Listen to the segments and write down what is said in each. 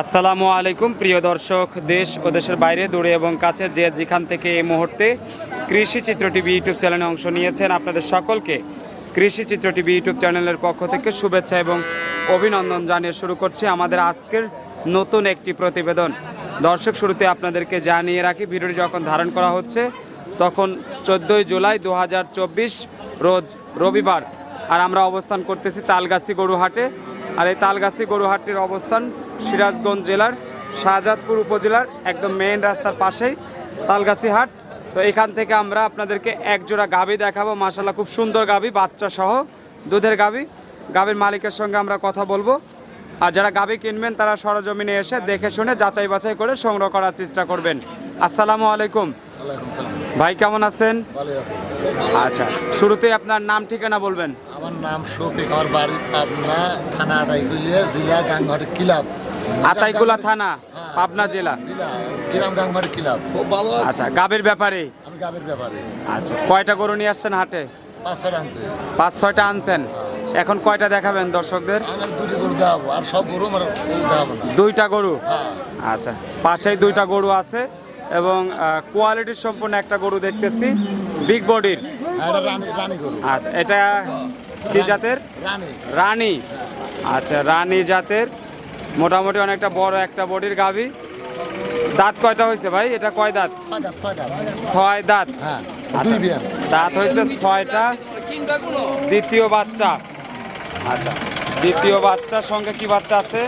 আসসালামু আলাইকুম, প্রিয় দর্শক, দেশ ও দেশের বাইরে, দূরে এবং কাছে যে যেখান থেকে এই মুহূর্তে কৃষি চিত্র টিভি ইউটিউব চ্যানেলে অংশ নিয়েছেন, আপনাদের সকলকে কৃষি চিত্র টিভি ইউটিউব চ্যানেলের পক্ষ থেকে শুভেচ্ছা এবং অভিনন্দন জানিয়ে শুরু করছি আমাদের আজকের নতুন একটি প্রতিবেদন। দর্শক, শুরুতে আপনাদেরকে জানিয়ে রাখি, ভিডিওটি যখন ধারণ করা হচ্ছে, তখন চোদ্দোই জুলাই দু হাজার চব্বিশ রোজ রবিবার, আর আমরা অবস্থান করতেছি তালগাছি গরুহাটে। আর এই তালগাছি গরুহাটটির অবস্থান সিরাজগঞ্জ জেলার শাহজাদপুর উপজেলার একদম মেইন রাস্তার পাশেই তালগাছি হাট। তো এখান থেকে আমরা আপনাদেরকে এক জোড়া গাভি দেখাবো। মাসাল্লাহ খুব সুন্দর গাভি বাচ্চা সহ দুধের গাভি গাভীর মালিকের সঙ্গে আমরা কথা বলব। আর যারা গাভি কিনবেন তারা সরজমিনে এসে দেখে শুনে যাচাই বাছাই করে সংগ্রহ করার চেষ্টা করবেন। আসসালামু আলাইকুম। ভাই কেমন আছেন? আচ্ছা শুরুতেই আপনার নাম ঠিকানা বলবেন। আমার নাম শফিক আমার বাড়ি পাবনা থানা জেলা কিলাব। আতাইকুলা থানা পাবনা জেলা। জেলা গ্রাম গাংঘাটি কিলাব। আচ্ছা গাভীর ব্যাপারে? আমি গাবের ব্যাপারে। আচ্ছা কয়টা গরু নিয়ে আসছেন হাটে? পাঁচ ছয়টা আনছেন। এখন কয়টা দেখাবেন দর্শকদের? দুটি গরু দেখাবো আর সব গরু আমার দেখাবো না। দুইটা গরু? হ্যাঁ। আচ্ছা পাশেই দুইটা গরু আছে এবং কোয়ালিটির সম্পূর্ণ একটা গরু দেখতেছি বিগ বডির। গরু। আচ্ছা এটা কি জাতের? রানী। রানী। আচ্ছা রানী জাতের। মোটামুটি অনেকটা বড় একটা বডির গাভি। দাঁত কয়টা হয়েছে ভাই? এটা কয় দাঁত? ছয় দাঁত হ্যাঁ আচ্ছা, দাঁত হয়েছে ছয়টা। দ্বিতীয় বাচ্চা। আচ্ছা। দ্বিতীয় বাচ্চার সঙ্গে কি বাচ্চা আছে।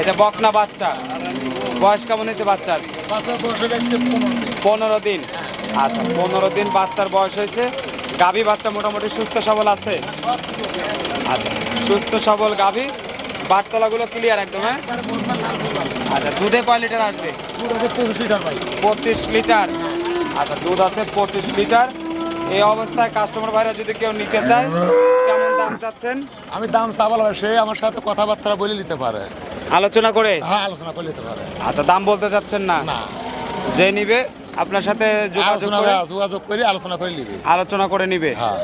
এটা বকনা বাচ্চা। বয়স কেমন হয়েছে বাচ্চার? হয়ে পনেরো দিন। পনেরো দিন। আচ্ছা পনেরো দিন বাচ্চার বয়স হয়েছে। গাভী বাচ্চা মোটামুটি সুস্থ সবল আছে? আচ্ছা সুস্থ সবল গাভী। বাটতলাগুলো ক্লিয়ার একদম হ্যাঁ? আচ্ছা দুধে কয় লিটার আসবে? দুধ আছে পঁচিশ লিটার ভাই। পঁচিশ লিটার আচ্ছা দুধ আছে পঁচিশ লিটার এই অবস্থায় কাস্টমার ভাইরা যদি কেউ নিতে চায় কেমন দাম চাচ্ছেন? আমি দাম চাবাল সে আমার সাথে কথাবার্তা বলে নিতে পারে। আলোচনা করে? হ্যাঁ আলোচনা করে নিতে পারে। আচ্ছা দাম বলতে চাচ্ছেন না? না। যে নিবে আপনার সাথে যোগাযোগ আলোচনা করে? যোগাযোগ করে আলোচনা করে নিবে। আলোচনা করে নিবে। হ্যাঁ।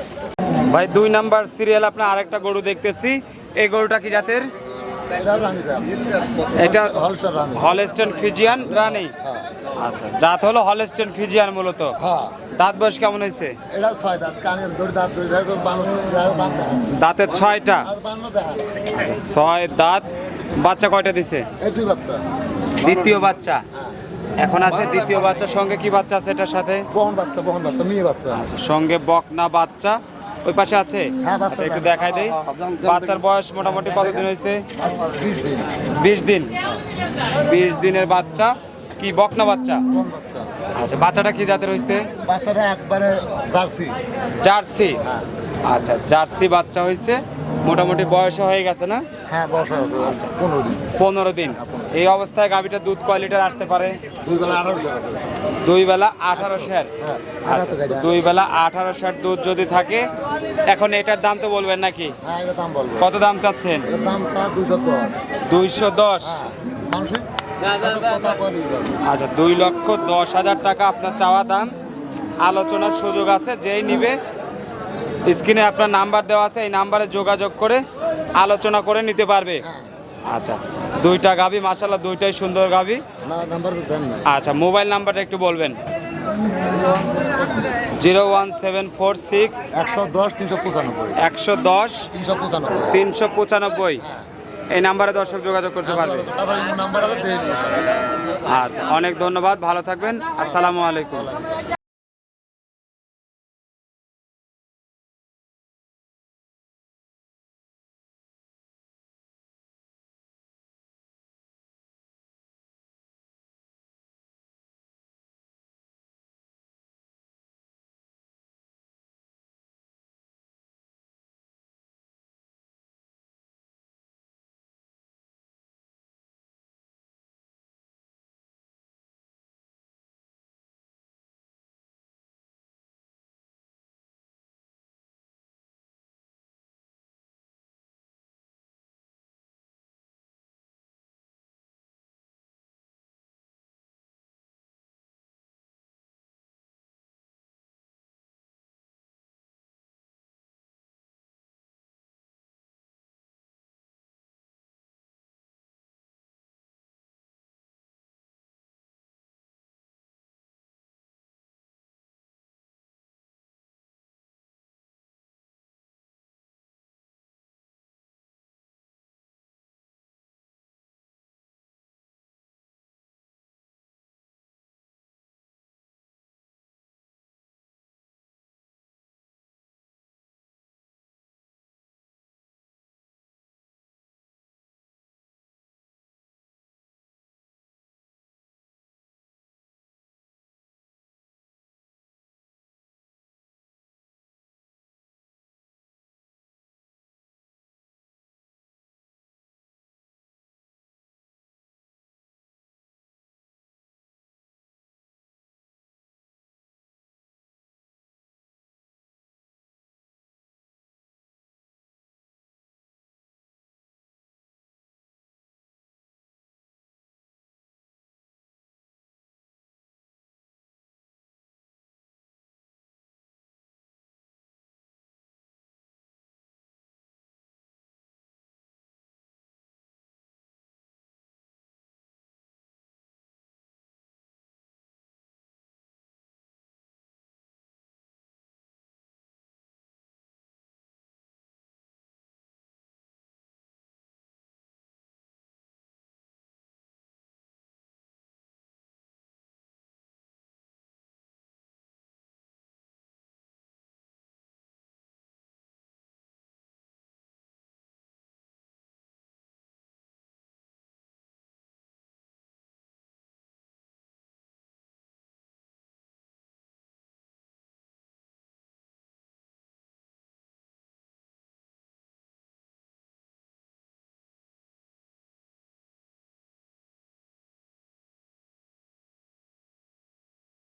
ভাই দুই নাম্বার সিরিয়াল আপনার আরেকটা গরু দেখতেছি। এই গরুটা কি জাতের। এটা হলেস্টেন ফিজিয়ান রানী? হ্যাঁ। আচ্ছা জাত হলো হলেস্টেন ফিজিয়ান মূলত? হ্যাঁ। দাঁত বয়স কেমন হয়েছে? এটা ছয় দাঁত কানের দড়ি দাঁত দড়ি দাঁত দাঁতের ছয়টা? ছয় দাঁত। বাচ্চা কয়টা দিছে? দুই বাচ্চা। দ্বিতীয় বাচ্চা? হ্যাঁ। এখন আছে দ্বিতীয় বাচ্চার সঙ্গে কি বাচ্চা আছে এটার সাথে? বহন বাচ্চা বহন বাচ্চা মেয়ে বাচ্চা। আচ্ছা সঙ্গে বকনা বাচ্চা। ওই পাশে আছে? হ্যাঁ, আচ্ছা, একটু দেখাই দেই। বাচ্চার বয়স মোটামুটি কতদিন হয়েছে? বিশ দিন। বিশ দিনের বাচ্চা। কি বকনা বাচ্চা? আচ্ছা বাচ্চাটা কি জাতের হয়েছে? বাচ্চাটা একবারে জার্সি। জার্সি? হ্যাঁ। আচ্ছা জার্সি বাচ্চা হয়েছে। মোটামুটি বয়স হয়ে গেছে না? হ্যাঁ আছে আচ্ছা। পনেরো দিন। পনেরো দিন। এই অবস্থায় গাভিটা দুধ কয় লিটার আসতে পারে? দুই বেলা আঠারোশো আছে। দুই বেলা আঠারো শের হ্যাঁ। আচ্ছা, আঠারো গাড়ি দুই বেলা আঠারো শের দুধ যদি থাকে এখন এটার দাম তো বলবেন নাকি? হ্যাঁ এটা দাম বলব। কত দাম চাচ্ছেন? দুইশো দশ। হ্যাঁ আচ্ছা দুই লক্ষ দশ হাজার টাকা আপনার চাওয়া দাম। আলোচনার সুযোগ আছে যেই নিবে। স্ক্রিনে আপনার নাম্বার দেওয়া আছে এই নাম্বারে যোগাযোগ করে আলোচনা করে নিতে পারবে। হ্যাঁ। আচ্ছা দুইটা গাভি মাসাল্লাহ দুইটাই সুন্দর নাই। আচ্ছা মোবাইল নাম্বারটা একটু বলবেন। Zero one seven four six একশো দশ তিনশো পঁচানব্বই। একশো দশ তিনশো পঁচানব্বই। তিনশো পঁচানব্বই। এই নাম্বারে দর্শক যোগাযোগ করতে পারবে। আচ্ছা অনেক ধন্যবাদ ভালো থাকবেন। আসসালামু আলাইকুম।